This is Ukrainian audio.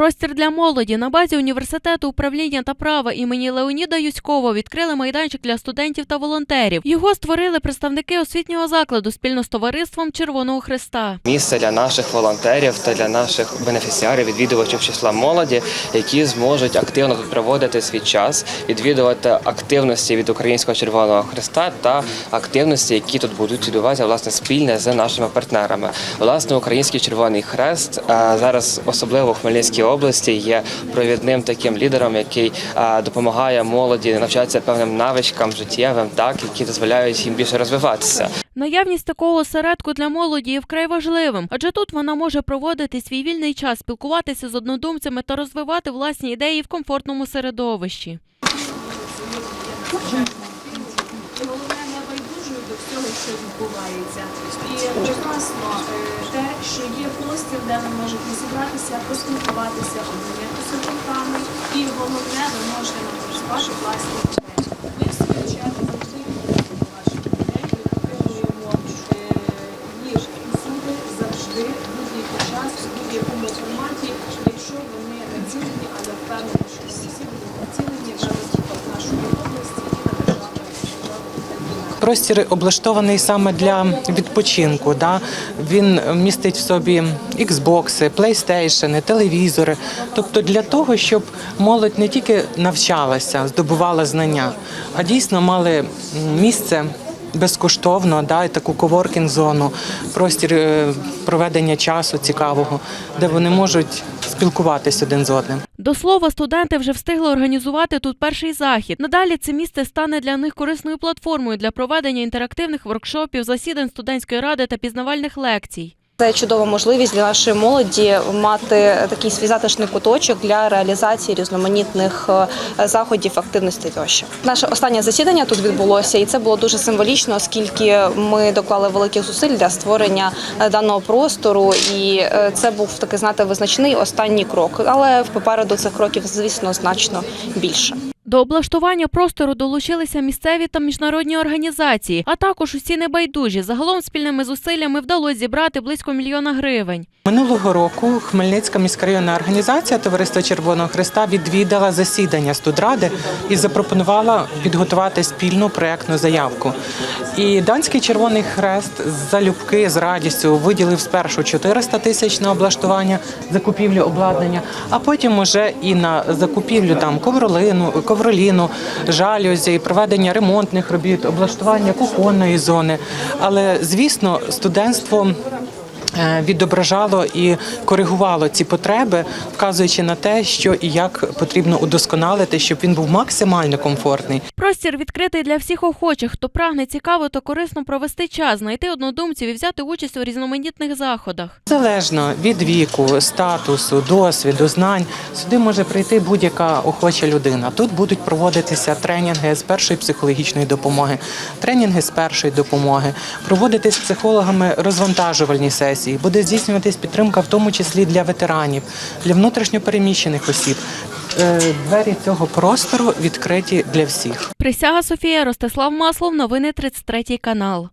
Простір для молоді на базі університету управління та права імені Леоніда Юськова відкрили майданчик для студентів та волонтерів. Його створили представники освітнього закладу спільно з товариством Червоного Христа. місце для наших волонтерів та для наших бенефіціарів, відвідувачів числа молоді, які зможуть активно тут проводити свій час, відвідувати активності від Українського Червоного Христа та активності, які тут будуть відбуватися власне спільне з нашими партнерами. Власне, Український Червоний Хрест е, зараз, особливо в Хмельницькій області, є провідним таким лідером, який допомагає молоді навчатися певним навичкам життєвим, так які дозволяють їм більше розвиватися. Наявність такого осередку для молоді є вкрай важливим, адже тут вона може проводити свій вільний час, спілкуватися з однодумцями та розвивати власні ідеї в комфортному середовищі. головне не байдужою до всього, що відбувається. І прекрасно е, те, що є простір, де ви можете зібратися, поспілкуватися, обмінятися думками. І головне, ви можете напрацювати власні ідеї. Ми в свою чергу завжди підтримуємо ваші ідеї, підтримуємо їх усюди, завжди, будь-який час, в будь-якому форматі, якщо вони націлені, але впевнені, що всі будуть націлені на розвиток нашої області і на державу, державу Україна. Простір облаштований саме для відпочинку. Да? Він містить в собі Xbox, PlayStation, телевізори. Тобто для того, щоб молодь не тільки навчалася, здобувала знання, а дійсно мали місце. Безкоштовно, да, і таку коворкінг-зону, простір е, проведення часу цікавого, де вони можуть спілкуватись один з одним. До слова, студенти вже встигли організувати тут перший захід. Надалі це місце стане для них корисною платформою для проведення інтерактивних воркшопів, засідань студентської ради та пізнавальних лекцій. Це чудова можливість для нашої молоді мати такий свій затишний куточок для реалізації різноманітних е, заходів, активностей тощо. Наше останнє засідання тут відбулося, і це було дуже символічно, оскільки ми доклали великих зусиль для створення е, даного простору, і е, це був такий знати визначний останній крок. Але попереду цих кроків, звісно, значно більше. До облаштування простору долучилися місцеві та міжнародні організації, а також усі небайдужі. Загалом спільними зусиллями вдалося зібрати близько мільйона гривень. Минулого року Хмельницька міськрайонна організація Товариства Червоного Христа відвідала засідання студради і запропонувала підготувати спільну проектну заявку. І Данський Червоний Хрест залюбки з радістю виділив спершу 400 тисяч на облаштування закупівлю обладнання, а потім уже і на закупівлю там ковролину, ковроліну, жалюзі, проведення ремонтних робіт, облаштування кухонної зони. Але звісно, студентство відображало і коригувало ці потреби, вказуючи на те, що і як потрібно удосконалити, щоб він був максимально комфортний. Простір відкритий для всіх охочих, хто прагне цікаво та корисно провести час, знайти однодумців і взяти участь у різноманітних заходах. Залежно від віку, статусу, досвіду, знань, сюди може прийти будь-яка охоча людина. Тут будуть проводитися тренінги з першої психологічної допомоги, тренінги з першої допомоги, проводитись з психологами розвантажувальні сесії, буде здійснюватись підтримка, в тому числі для ветеранів, для внутрішньопереміщених осіб. Е, Двері цього простору відкриті для всіх. Присяга Софія Ростислав Маслов. Новини 33 канал.